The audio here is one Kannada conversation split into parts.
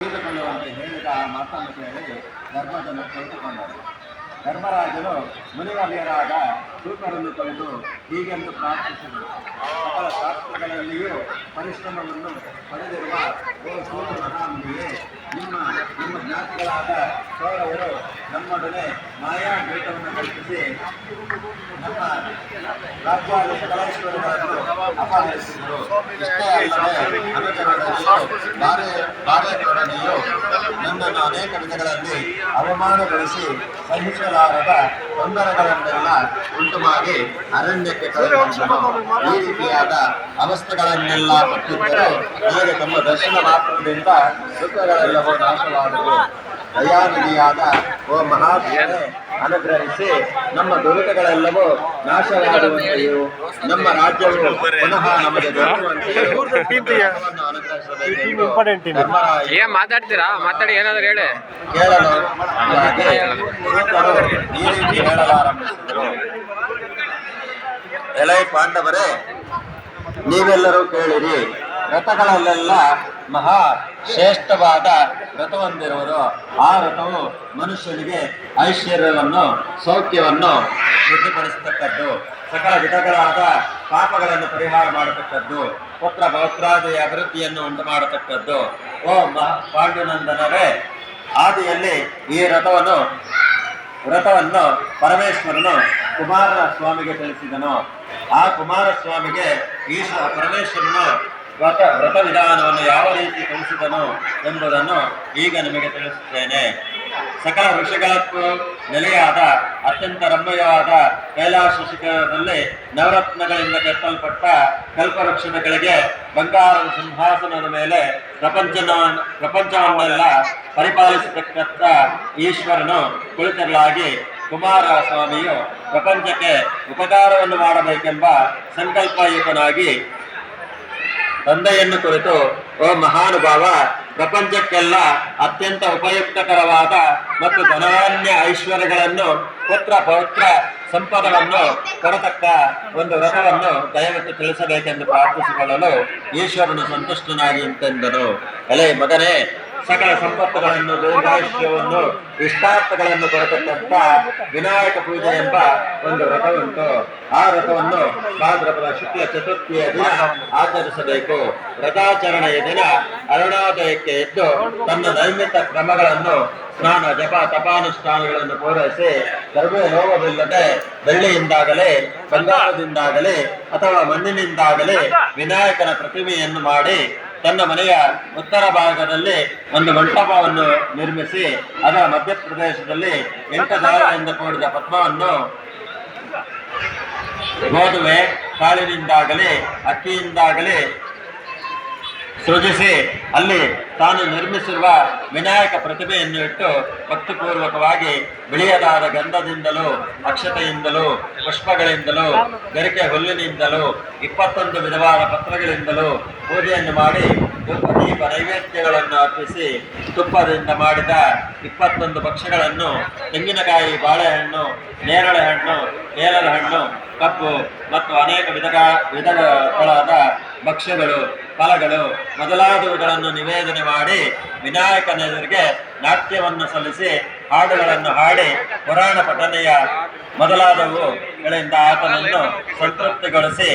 ತಿಳಿದುಕೊಳ್ಳುವಂತೆ ಹೇಳಿದ ಆ ಮಾತನ್ನು ಕೇಳಿ ಧರ್ಮದನ್ನು ಕಲಿತುಕೊಂಡರು ಧರ್ಮರಾಜನು ಮುನಿವರ್ಯರಾದ ಸೂತರನ್ನು ಕಳೆದು ಹೀಗೆಂದು ಪ್ರಾರ್ಥಿಸಿದರು. ಶಾಸ್ತ್ರಗಳಲ್ಲಿಯೂ ಪರಿಶ್ರಮವನ್ನು ಪಡೆದಿರುವ ಓ ಮಹಾಮುನಿಯೇ, ನಿಮ್ಮ ನಿಮ್ಮ ಜ್ಞಾತಿಗಳಾದ ಸೋಳವರು ನಮ್ಮೊಡನೆ ಮಾಯಾ ಪೀಠವನ್ನು ಕಲ್ಪಿಸಿ ನಮ್ಮ ರಾಜ್ಯಾದ ಅಪಹರಿಸಿದರು. ನನ್ನನ್ನು ಅನೇಕ ವಿಧಗಳಲ್ಲಿ ಅವಮಾನಗೊಳಿಸಿ ಸಹಿಸಲಾರದ ತೊಂದರೆಗಳನ್ನೆಲ್ಲ ಉಂಟು ಮಾಡಿ ಅರಣ್ಯಕ್ಕೆ. ಈ ರೀತಿಯಾದ ಅವಸ್ಥೆಗಳನ್ನೆಲ್ಲ ಪಟ್ಟಿದ್ದರು ನನಗೆ ತಮ್ಮ ದರ್ಶನ ಮಾತ್ರದಿಂದ ಸುಖಗಳೆಲ್ಲವೂ ನಾಶವಾದವು ದಯಾನಿಧಿಯಾದ ಓ ಮಹಾತ್ಮನೆ ಅನುಗ್ರಹಿಸಿ ನಮ್ಮ ದುರಿತಗಳೆಲ್ಲವೂ ನಾಶವಾಗುವಂತೆಯೂ ನಮ್ಮ ರಾಜ್ಯವು ಪುನಃ ನಮಗೆ ಏನ್ ಮಾತಾಡ್ತೀರಾ? ಮಾತಾಡಿ ಏನಾದ್ರು ಹೇಳಿ. ಕೇಳಲು ಈ ರೀತಿ ಹೇಳಲಾರಂಭಿಸಿದರು ಎಲೈ ಪಾಂಡವರೇ ನೀವೆಲ್ಲರೂ ಕೇಳಿರಿ ರಥಗಳಲ್ಲೆಲ್ಲ ಮಹಾ ಶ್ರೇಷ್ಠವಾದ ರಥವೊಂದಿರುವುದು ಆ ರಥವು ಮನುಷ್ಯನಿಗೆ ಐಶ್ವರ್ಯವನ್ನು, ಸೌಖ್ಯವನ್ನು ವೃದ್ಧಿಪಡಿಸತಕ್ಕದ್ದು. ಸಕಲ ವಿಧಗಳಾದ ಪಾಪಗಳನ್ನು ಪರಿಹಾರ ಮಾಡತಕ್ಕದ್ದು. ಪುತ್ರ ಪೌತ್ರಾದಿ ಅಭಿವೃದ್ಧಿಯನ್ನು ಉಂಟು ಮಾಡತಕ್ಕದ್ದು ಓ ಮಹಾ ಪಾಂಡುನಂದನರೇ ಆದಿಯಲ್ಲಿ ಈ ರಥವನ್ನು ವ್ರತವನ್ನು ಪರಮೇಶ್ವರನು ಕುಮಾರ ಸ್ವಾಮಿಗೆ ತಿಳಿಸಿದನು. ಆ ಕುಮಾರಸ್ವಾಮಿಗೆ ಈಶ್ವರ ಪರಮೇಶ್ವರನು ವ್ರತ ವ್ರತ ವಿಧಾನವನ್ನು ಯಾವ ರೀತಿ ತಿಳಿಸಿದನು ಎಂಬುದನ್ನು ಈಗ ನಿಮಗೆ ತಿಳಿಸುತ್ತೇನೆ. ಸಕಲ ಋಷಿಗಳಕ್ಕೂ ನೆಲೆಯಾದ, ಅತ್ಯಂತ ರಮ್ಯವಾದ ಕೈಲಾಸ ಶಿಖರದಲ್ಲಿ ನವರತ್ನಗಳಿಂದ ಕೆತ್ತಲ್ಪಟ್ಟ ಕಲ್ಪವೃಕ್ಷದ ಕೆಳಗೆ ಬಂಗಾರದ ಸಿಂಹಾಸನದ ಮೇಲೆ ಪ್ರಪಂಚನ, ಪ್ರಪಂಚವನ್ನೆಲ್ಲ ಪರಿಪಾಲಿಸತಕ್ಕಂಥ ಈಶ್ವರನು ಕುಳಿತರಲಾಗಿ ಕುಮಾರಸ್ವಾಮಿಯು ಪ್ರಪಂಚಕ್ಕೆ ಉಪಕಾರವನ್ನು ಮಾಡಬೇಕೆಂಬ ಸಂಕಲ್ಪಯುತನಾಗಿ ತಂದೆಯನ್ನು ಕುರಿತು ಓ ಮಹಾನುಭಾವ, ಪ್ರಪಂಚಕ್ಕೆಲ್ಲ ಅತ್ಯಂತ ಉಪಯುಕ್ತಕರವಾದ ಮತ್ತು ಧನಾನ್ಯ ಐಶ್ವರ್ಯಗಳನ್ನು, ಪುತ್ರ ಪೌತ್ರ ಸಂಪದವನ್ನು ಕೊಡತಕ್ಕ ಒಂದು ವ್ರತವನ್ನು ದಯವಿಟ್ಟು ತಿಳಿಸಬೇಕೆಂದು ಪ್ರಾರ್ಥಿಸಿಕೊಳ್ಳಲು ಈಶ್ವರನು ಸಂತುಷ್ಟನಾಗಿ ಎಂತೆಂದನು ಅಲೆ ಮಗನೇ ಸಕಲ ಸಂಪತ್ತುಗಳನ್ನು ದೀರ್ಘಾಯುಷ್ಯವನ್ನು ಇಷ್ಟಾರ್ಥಗಳನ್ನು ಕೊರತಕ್ಕಂತ ವಿನಾಯಕ ಪೂಜೆ ಎಂಬ ಒಂದು ವ್ರತವುಂಟು. ಆ ವ್ರತವನ್ನು ಭಾದ್ರಪದ ಶುಕ್ಲ ಚತುರ್ಥಿಯ ದಿನ ಆಚರಿಸಬೇಕು. ವ್ರತಾಚರಣೆಯ ದಿನ ಅರುಣೋದಯಕ್ಕೆ ಎದ್ದು ತನ್ನ ನೈಮಿತ ಕ್ರಮಗಳನ್ನು ಸ್ನಾನ, ಜಪ, ತಪಾನುಷ್ಠಾನಗಳನ್ನು ಪೂರೈಸಿ ಗರ್ಭೆ ಲೋಭವಿಲ್ಲದೆ ಬೆಳ್ಳಿಯಿಂದಾಗಲೇ, ಬಂಗಾರದಿಂದಾಗಲಿ ಅಥವಾ ಮಣ್ಣಿನಿಂದಾಗಲಿ ವಿನಾಯಕನ ಪ್ರತಿಮೆಯನ್ನು ಮಾಡಿ ತನ್ನ ಮನೆಯ ಉತ್ತರ ಭಾಗದಲ್ಲಿ ಒಂದು ಮಂಟಪವನ್ನು ನಿರ್ಮಿಸಿ, ಅದರ ಮಧ್ಯಪ್ರದೇಶದಲ್ಲಿ ಎಂಟು ದಾರದಿಂದ ಕೂಡಿದ ಪದ್ಮವನ್ನು ಗೋಧುವೆ ಕಾಳಿನಿಂದಾಗಲಿ, ಅಕ್ಕಿಯಿಂದಾಗಲಿ ಸೃಜಿಸಿ ಅಲ್ಲಿ ತಾನು ನಿರ್ಮಿಸಿರುವ ವಿನಾಯಕ ಪ್ರತಿಭೆಯನ್ನು ಇಟ್ಟು ಭಕ್ತಿಪೂರ್ವಕವಾಗಿ ಬಿಳಿಯದಾದ ಗಂಧದಿಂದಲೂ, ಅಕ್ಷತೆಯಿಂದಲೂ, ಪುಷ್ಪಗಳಿಂದಲೂ, ಗರಿಕೆ ಹುಲ್ಲಿನಿಂದಲೂ, ಇಪ್ಪತ್ತೊಂದು ವಿಧವಾದ ಪತ್ರಗಳಿಂದಲೂ ಪೂಜೆಯನ್ನು ಮಾಡಿ ಧೂಪ ದೀಪ ನೈವೇದ್ಯಗಳನ್ನು ಅರ್ಪಿಸಿ ತುಪ್ಪದಿಂದ ಮಾಡಿದ ಇಪ್ಪತ್ತೊಂದು ಭಕ್ಷ್ಯಗಳನ್ನು ತೆಂಗಿನಕಾಯಿ, ಬಾಳೆಹಣ್ಣು, ನೇರಳೆ ಹಣ್ಣು ನೇರಳೆ ಹಣ್ಣು ಕಪ್ಪು ಮತ್ತು ಅನೇಕ ವಿಧಗಳ ವಿಧಗಳಾದ ಭಕ್ಷ್ಯಗಳು, ಫಲಗಳು ಮೊದಲಾದವುಗಳನ್ನು ನಿವೇದನೆ ಮಾಡಿ ವಿನಾಯಕನೆದುರಿಗೆ ನಾಟ್ಯವನ್ನು ಸಲ್ಲಿಸಿ ಹಾಡುಗಳನ್ನು ಹಾಡಿ ಪುರಾಣ ಪಠನೆಯ ಮೊದಲಾದವುಗಳಿಂದ ಆತನನ್ನು ಸಂತೃಪ್ತಿಗೊಳಿಸಿ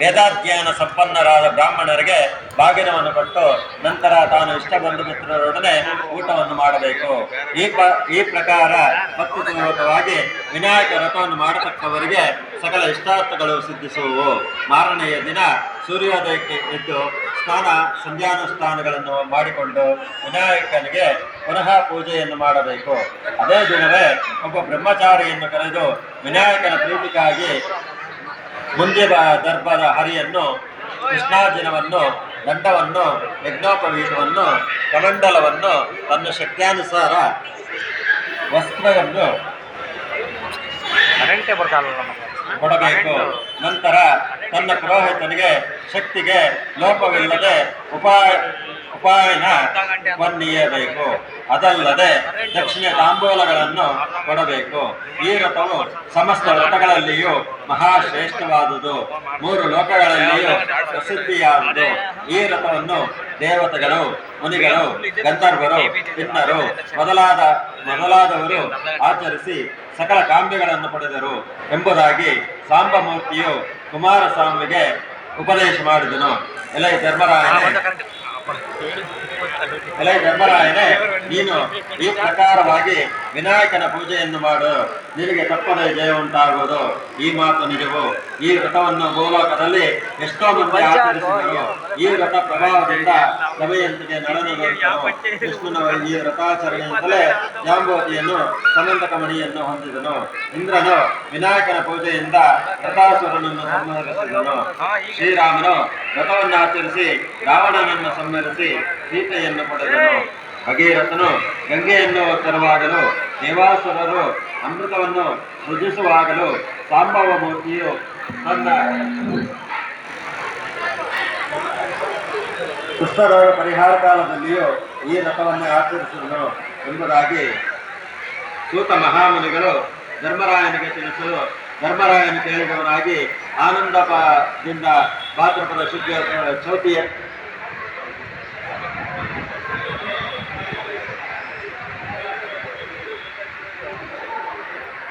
ವೇದಾಧ್ಯಯನ ಸಂಪನ್ನರಾದ ಬ್ರಾಹ್ಮಣರಿಗೆ ಬಾಗಿನವನ್ನು ಕೊಟ್ಟು ನಂತರ ತಾನು ಇಷ್ಟ ಬಂಧು ಮಿತ್ರರೊಡನೆ ಊಟವನ್ನು ಮಾಡಬೇಕು. ಈ ಈ ಪ್ರಕಾರ ಭಕ್ತಿಪೂರ್ವಕವಾಗಿ ವಿನಾಯಕ ವ್ರತವನ್ನು ಮಾಡತಕ್ಕವರಿಗೆ ಸಕಲ ಇಷ್ಟಾರ್ಥಗಳು ಸಿದ್ಧಿಸುವು ಮಾರನೆಯ ದಿನ ಸೂರ್ಯೋದಯಕ್ಕೆ ಎದ್ದು ಸ್ನಾನ, ಸಂಧ್ಯಾನುಷ್ಠಾನಗಳನ್ನು ಮಾಡಿಕೊಂಡು ವಿನಾಯಕನಿಗೆ ಪುನಃ ಪೂಜೆಯನ್ನು ಮಾಡಬೇಕು. ಅದೇ ದಿನವೇ ಒಬ್ಬ ಬ್ರಹ್ಮಚಾರಿಯನ್ನು ಕರೆದು ವಿನಾಯಕನ ಪ್ರೀತಿಗಾಗಿ ಮುಂದೆ ದರ್ಭದ ಹರಿಯನ್ನು, ಕೃಷ್ಣಾರ್ಜುನವನ್ನು, ದಂಡವನ್ನು, ಯಜ್ಞೋಪವೀತವನ್ನು, ಕಮಂಡಲವನ್ನು, ತನ್ನ ಶಕ್ತ್ಯಾನುಸಾರ ವಸ್ತ್ರವನ್ನು ಕರೆಂಟೇ ಬರ್ತಾರಲ್ಲ ಕೊಡಬೇಕು. ನಂತರ ತನ್ನ ಪುರೋಹಿತನಿಗೆ ಶಕ್ತಿಗೆ ಲೋಪವಿಲ್ಲದೆ ಉಪಾಯ, ಉಪಾಯನ ಬನ್ನಿಯಬೇಕು ಅದಲ್ಲದೆ ದಕ್ಷಿಣ ತಾಂಬೂಲಗಳನ್ನು ಕೊಡಬೇಕು. ಈ ರಥವು ಸಮಸ್ತ ರಥಗಳಲ್ಲಿಯೂ ಮಹಾಶ್ರೇಷ್ಠವಾದುದು. ಮೂರು ಲೋಕಗಳಲ್ಲಿಯೂ ಪ್ರಸಿದ್ಧಿಯಾದುದು. ಈ ರಥವನ್ನು ದೇವತೆಗಳು, ಮುನಿಗಳು, ಗಂಧರ್ವರು, ಕಿನ್ನರು ಮೊದಲಾದ ಮೊದಲಾದವರು ಆಚರಿಸಿ ಸಕಲ ಕಾಂಬೆಗಳನ್ನು ಪಡೆದರು ಎಂಬುದಾಗಿ ಸಾಂಬಮೂರ್ತಿಯು ಕುಮಾರಸ್ವಾಮಿಗೆ ಉಪದೇಶ ಮಾಡಿದನು. ಎಲೈ ಧರ್ಮರಾಯನೇ ಎಲೈ ಧರ್ಮರಾಯನೇ, ನೀನು ಈ ಪ್ರಕಾರವಾಗಿ ವಿನಾಯಕನ ಪೂಜೆಯನ್ನು ಮಾಡು. ನಿನಗೆ ತಪ್ಪದೇ ಜಯ ಉಂಟಾಗುವುದು. ಈ ಮಾತು ನಿಜವು. ಈ ವ್ರತವನ್ನು ಭೂಲೋಕದಲ್ಲಿ ಎಷ್ಟೋ ಮಂದಿ ಆಚರಿಸಿದರು ಈ ವ್ರತ ಪ್ರಭಾವದಿಂದ ದಮಯಂತಿಗೆ ನಡೆದ ವಿಷ್ಣುನ ಈ ವ್ರತಾಚರಣೆಯಿಂದಲೇ ಜಾಂಬೋತಿಯನ್ನು ಸಮಂತಕ ಮಣಿಯನ್ನು ಹೊಂದಿದನು. ಇಂದ್ರನು ವಿನಾಯಕನ ಪೂಜೆಯಿಂದ ವ್ರತಾಸುರನನ್ನು ಸಂಹರಿಸಿದನು. ಶ್ರೀರಾಮನು ವ್ರತವನ್ನು ಆಚರಿಸಿ ರಾವಣನನ್ನು ಸಂಹರಿಸಿ ಸೀತೆಯನ್ನು ಪಡೆದನು. ಭಗೀರಥನು ಗಂಗೆಯನ್ನು ತರುವಾಗಲು ದೇವಾಸುರರು ಅಮೃತವನ್ನು ಸೃಜಿಸುವಾಗಲೂ ಸಾಂಬವ ಮೂರ್ತಿಯು ತನ್ನ ಕುಷ್ಠರೋಗ ಪರಿಹಾರ ಕಾಲದಲ್ಲಿಯೂ ಈ ರಥವನ್ನು ಆಚರಿಸಿದನು ಎಂಬುದಾಗಿ ಸೂತ ಮಹಾಮುನಿಗಳು ಧರ್ಮರಾಯನಿಗೆ ತಿಳಿಸಲು ಧರ್ಮರಾಯನ ಕೇಳಿದವನಾಗಿ ಆನಂದದಿಂದ ಭಾದ್ರಪದ ಶುದ್ಧ, ಚೌತಿಯ